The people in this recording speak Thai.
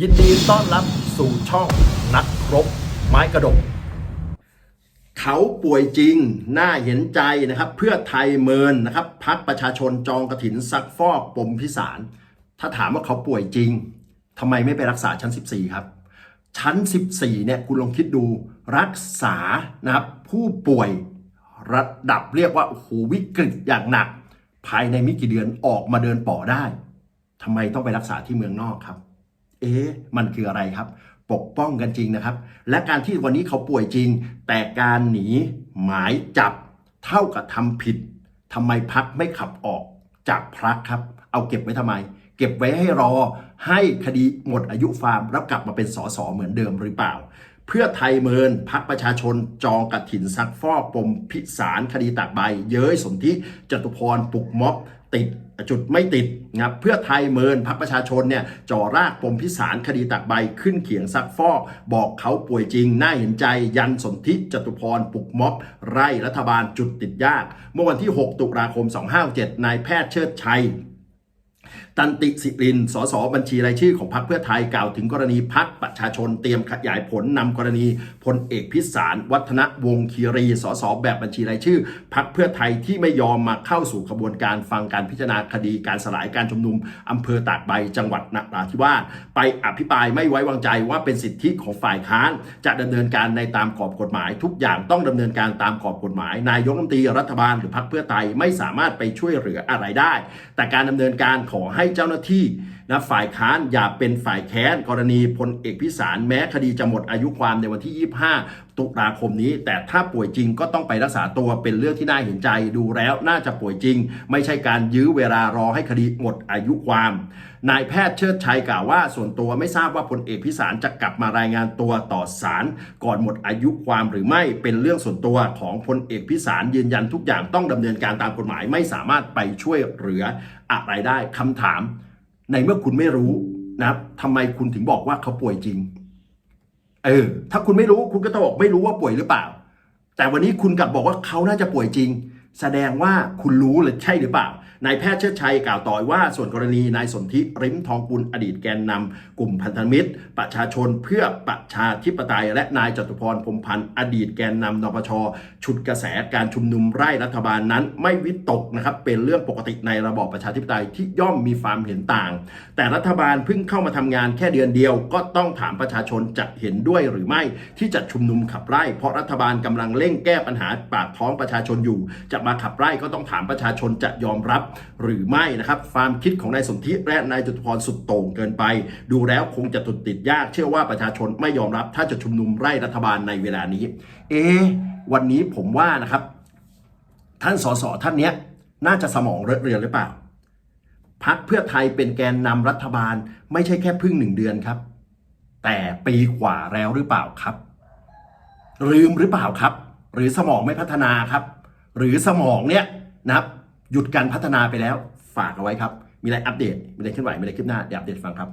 ยินดีต้อนรับสู่ช่องนักรบไม้กระดก เขาป่วยจริง น่าเห็นใจนะครับ เพื่อไทยเมินนะครับพักประชาชนจองกระถินซักฟอกปมพิสาร ถ้าถามว่าเขาป่วยจริงทำไมไม่ไปรักษาชั้น 14 ครับ ชั้น 14 เนี่ยคุณลองคิดดูรักษานะครับผู้ป่วยระดับเรียกว่าโอ้โหวิกฤตอย่างหนัก ภายในไม่กี่เดือนออกมาเดินป่อได้ทำไมต้องไปรักษาที่เมืองนอกครับ เอ๊ะมันคืออะไรครับ ปกป้องกันจริงนะครับ และการที่วันนี้เขาป่วยจริง แต่การหนีหมายจับเท่ากับทำผิดทำไมพักไม่ขับออกจากพักครับ เอาเก็บไว้ทำไม เก็บไว้ให้รอให้คดีหมดอายุฟาร์มแล้วกลับมาเป็นสสเหมือนเดิมหรือเปล่า เพื่อไทยเมินพักประชาชนจองกระถินซักฟอกปมพิสารคดีตากใบ เย้ยสนธิจตุพรปลุกม็อบ ติดจุดไม่ติดนะครับเพื่อไทยเมินพักประชาชนเนี่ยจ่อรากปมพิสารคดีตักใบขึ้นเขียงซักฟอก บอกเขาป่วยจริง น่าเห็นใจยันสนธิจตุพรปลุกม็อบ ไร่รัฐบาลจุดติดยาก เมื่อวันที่ 6 ตุลาคม 2567นายแพทย์เชิดชัยตันติสิริน สสบัญชีรายชื่อของพรรคเพื่อไทยกล่าวถึงกรณีพักประชาชนเตรียมขยายผลนำกรณีพลเอกพิสารวัฒนวงศ์คีรี สสแบบบัญชีรายชื่อพรรคเพื่อไทยที่ไม่ยอมมาเข้าสู่ขบวนการฟังการพิจารณาคดีการสลายการชุมนุมอำเภอตากใบจังหวัดนราธิวาสไปอภิปรายไม่ไว้วางใจว่าเป็นสิทธิของฝ่ายค้าน จะดำเนินการในตามกรอบกฎหมาย ทุกอย่างต้องดำเนินการตามกรอบกฎหมาย นายกรัฐมนตรีรัฐบาลหรือพรรคเพื่อไทยไม่สามารถไปช่วยเหลืออะไรได้ แต่การดำเนินการขอให้ให้เจ้าหน้าที่นะฝ่ายค้านอย่าเป็นฝ่ายแค้นกรณีพลเอกพิสารแม้คดีจะหมดอายุความในวันที่ 25 ตุลาคมนี้ แต่ถ้าป่วยจริงก็ต้องไปรักษาตัวเป็นเรื่องที่น่าเห็นใจดูแล้วน่าจะป่วยจริง ไม่ใช่การยื้อเวลารอให้คดีหมดอายุความ นายแพทย์เชิดชัยกล่าวว่า ส่วนตัวไม่ทราบว่าพลเอกพิสารจะกลับมารายงานตัวต่อศาลก่อนหมดอายุความหรือไม่เป็นเรื่องส่วนตัวของพลเอกพิสารยืนยันทุกอย่างต้องดำเนินการตามกฎหมายไม่สามารถไปช่วยเหลืออะไรได้คำถาม ในเมื่อคุณไม่รู้นะครับทำไมคุณถึงบอกว่าเขาป่วยจริง เออ ถ้าคุณไม่รู้คุณก็ต้องบอกไม่รู้ว่าป่วยหรือเปล่า แต่วันนี้คุณกลับบอกว่าเขาน่าจะป่วยจริง แสดงว่าคุณรู้หรือใช่หรือเปล่านายแพทย์เชิดชัยกล่าวต่อว่าส่วนกรณีนายสนธิริมทองกุลอดีตแกนนำกลุ่มพันธมิตร ประชาชนเพื่อประชาธิปไตย และนายจตุพรพรมพันธ์อดีตแกนนำนปชฉุดกระแสการชุมนุมไร่รัฐบาลนั้น ไม่วิตกนะครับเป็นเรื่องปกติในระบอบประชาธิปไตยที่ย่อมมีความเห็นต่าง แต่รัฐบาลเพิ่งเข้ามาทำงานแค่เดือนเดียว ก็ต้องถามประชาชนจะเห็นด้วยหรือไม่ที่จะชุมนุมขับไล่ เพราะรัฐบาลกำลังเร่งแก้ปัญหาปากท้องประชาชนอยู่ จะมาขับไล่ก็ต้องถามประชาชนจะยอมรับหรือไม่นะครับความคิดของนายสนธิและนายจตุพรสุดโต่งเกินไป ดูแล้วคงจะตุดติดยาก เชื่อว่าประชาชนไม่ยอมรับ ถ้าจะชุมนุมไล่รัฐบาลในเวลานี้ เอ วันนี้ผมว่านะครับ ท่านสสท่านเนี้ยน่าจะสมองเลอเรือนหรือเปล่าพักเพื่อไทยเป็นแกนนำรัฐบาลไม่ใช่แค่พึ่งหนึ่งเดือนครับ แต่ปีกว่าแล้วหรือเปล่าครับ ลืมหรือเปล่าครับ หรือสมองไม่พัฒนาครับ หรือสมองเนี่ยนะครับหยุดการพัฒนาไปแล้วฝากเอาไว้ครับ มีอะไรอัปเดต มีอะไรเคลื่อนไหวมีอะไรคืบหน้าเดี๋ยวอัปเดตฟังครับ